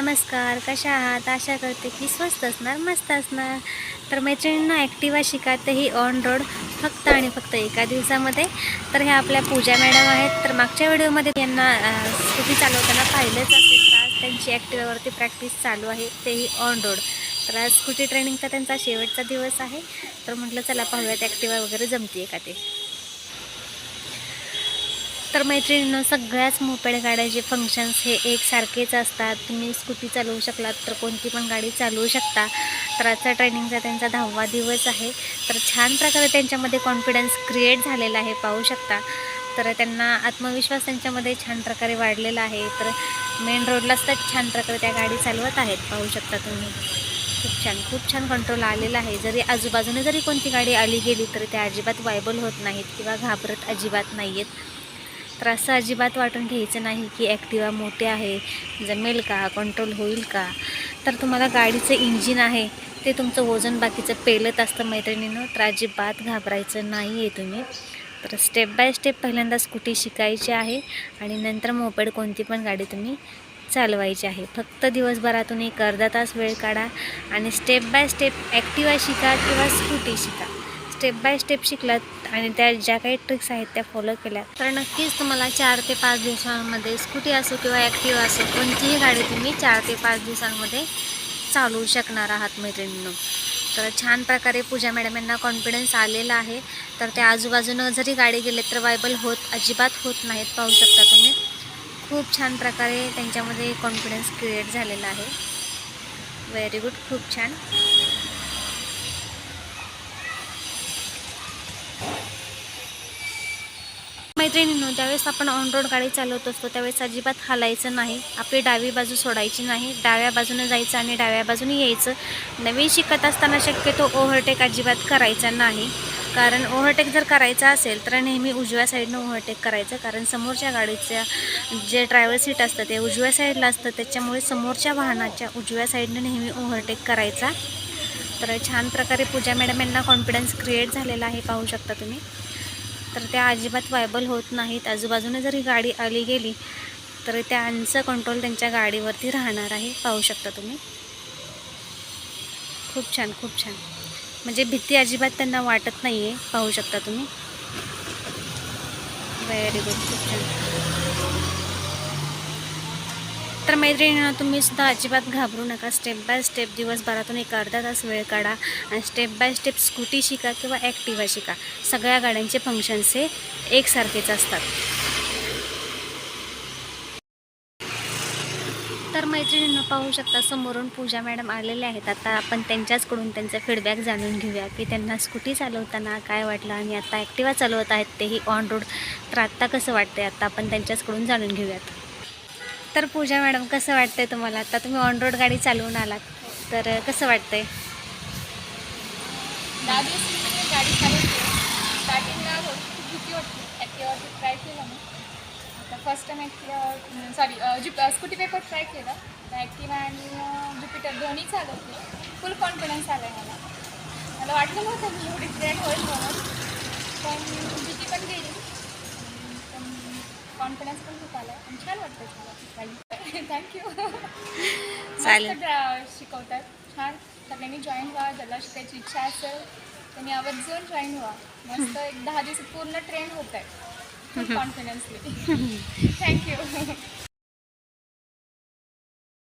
नमस्कार कशा आहात? आशा करते की स्वस्त असणार मस्त असणार. तर मैत्रिणींना ॲक्टिवा शिकायतही ऑन रोड फक्त आणि फक्त एका दिवसामध्ये. तर ह्या आपल्या पूजा मॅडम आहेत. तर मागच्या व्हिडिओमध्ये यांना स्कूटी चालवताना पाहिलंच असेल. तर आज त्यांची ॲक्टिवावरती प्रॅक्टिस चालू आहे. तेही ऑन रोड तर आज स्कूटी ट्रेनिंगचा त्यांचा शेवटचा दिवस आहे. तर म्हटलं चला पाहूयात ॲक्टिवा वगैरे जमते का ते. तर मैत्रिणीनं सगळ्याच मोपेड गाड्याचे फंक्शन्स हे एकसारखेच असतात. तुम्ही स्कूटी चालवू शकलात तर कोणती पण गाडी चालवू शकता. तर आजचा ट्रेनिंगचा त्यांचा दहावा दिवस आहे. तर छान प्रकारे त्यांच्यामध्ये कॉन्फिडन्स क्रिएट झालेला आहे पाहू शकता. तर त्यांना आत्मविश्वास त्यांच्यामध्ये छान प्रकारे वाढलेला आहे. तर मेन रोडलाच तर छान प्रकारे त्या गाडी चालवत आहेत पाहू शकता तुम्ही. खूप छान खूप छान कंट्रोल आलेला आहे. जरी आजूबाजूने जरी कोणती गाडी आली गेली तरी त्या अजिबात वायबल होत नाहीत किंवा घाबरत अजिबात नाही आहेत तर असं अजिबात वाटून घ्यायचं नाही की ॲक्टिवा मोठे आहे जमेल का कंट्रोल होईल का? तर तुम्हाला गाडीचं इंजिन आहे ते तुमचं वजन बाकीचं पेलत असतं मैत्रिणीनं तर अजिबात घाबरायचं नाही आहे तुम्ही. तर स्टेप बाय स्टेप पहिल्यांदा स्कूटी शिकायची आहे आणि नंतर मोपेड कोणती पण गाडी तुम्ही चालवायची आहे. फक्त दिवसभरातून एक अर्धा तास वेळ काढा आणि स्टेप बाय स्टेप ॲक्टिवा शिका किंवा स्कूटी शिका. स्टेप बाय स्टेप शिकलात आणि त्या ज्या काही ट्रिक्स आहेत त्या फॉलो केल्या तर नक्कीच तुम्हाला चार ते पाच दिवसांमध्ये स्कूटी असो किंवा ॲक्टिव्ह असो कोणतीही गाडी तुम्ही चार ते पाच दिवसांमध्ये चालवू शकणार आहात मैत्रिणींनो. तर छान प्रकारे पूजा मॅडम यांना कॉन्फिडन्स आलेला आहे. तर त्या आजूबाजूनं जरी गाडी गेले तर वायबल होत अजिबात होत नाहीत पाहू शकता तुम्ही. खूप छान प्रकारे त्यांच्यामध्ये कॉन्फिडन्स क्रिएट झालेला आहे. व्हेरी गुड खूप छान. मैत्रिणींनो ज्यावेळेस आपण ऑन रोड गाडी चालवत असतो त्यावेळेस अजिबात हालायचं नाही. आपली डावी बाजू सोडायची नाही. डाव्या बाजूने जायचं आणि डाव्या बाजूने यायचं. नवीन शिकत असताना शक्यतो ओव्हरटेक अजिबात करायचा नाही. कारण ओव्हरटेक जर करायचा असेल तर नेहमी उजव्या साईडनं ओव्हरटेक करायचं. कारण समोरच्या गाडीच्या जे ड्रायव्हर सीट असतं ते उजव्या साईडला असतं. त्याच्यामुळे समोरच्या वाहनाच्या उजव्या साईडनं नेहमी ओव्हरटेक करायचा. तर छान प्रकारे पूजा मॅडम यांना कॉन्फिडन्स क्रिएट झालेला आहे पाहू शकता तुम्ही. तर त्या अजिबात वायबल होत नाहीत. आजूबाजूने जरी गाडी आली गेली तर त्यांचं कंट्रोल त्यांच्या गाडीवरती राहणार आहे. पाहू शकता तुम्ही. खूप छान खूप छान. म्हणजे भीती अजिबात त्यांना वाटत नाही आहे पाहू शकता तुम्ही. व्हेरी गुड खूप छान. तर मैत्रिणींना तुम्ही सुद्धा अजिबात घाबरू नका. स्टेप बाय स्टेप दिवसभरातून एक अर्धा तास वेळ काढा आणि स्टेप बाय स्टेप स्कूटी शिका किंवा ॲक्टिवा शिका. सगळ्या गाड्यांचे फंक्शन्स हे एकसारखेच असतात. तर मैत्रिणींना पाहू शकता समोरून पूजा मॅडम आलेले आहेत. आता आपण त्यांच्याचकडून त्यांचा फीडबॅक जाणून घेऊया की त्यांना स्कूटी चालवताना काय वाटलं आणि आता ॲक्टिवा चालवत आहेत तेही ऑन रोड तर आत्ता कसं वाटतंय? आता आपण त्यांच्याचकडून जाणून घेऊयात. तर पूजा मॅडम कसं वाटतंय तुम्हाला? आता तुम्ही ऑन रोड गाडी चालवून आलात तर कसं वाटतंय? दहा दिवस मी म्हणजे गाडी चालवते. स्टार्टिंगला खूप भीती वाटते ॲक्टिवावरती ट्राय केलं मी. आता फर्स्ट टाइम ॲक्टिवा सॉरी जुप स्कूटी पेपर ट्राय केलं. तर ॲक्टिवा आणि ज्युपिटर दोन्ही चालवते. फुल कॉन्फिडन्स आला आहे मला. मला वाटलं नव्हतं मी एवढी ट्रेन होईल म्हणून पण भीती पण गेली पण कॉन्फिडन्स पण खूप आला आणि छान वाटतं थँक्यू चालेल. शिकवतात. छान. सगळ्यांनी जॉईन व्हा ज्याला शिकायची इच्छा असेल त्यांनी आवर्जून जॉईन व्हा. मस्त एक दहा दिवस पूर्ण ट्रेन होत आहे कॉन्फिडन्सली थँक्यू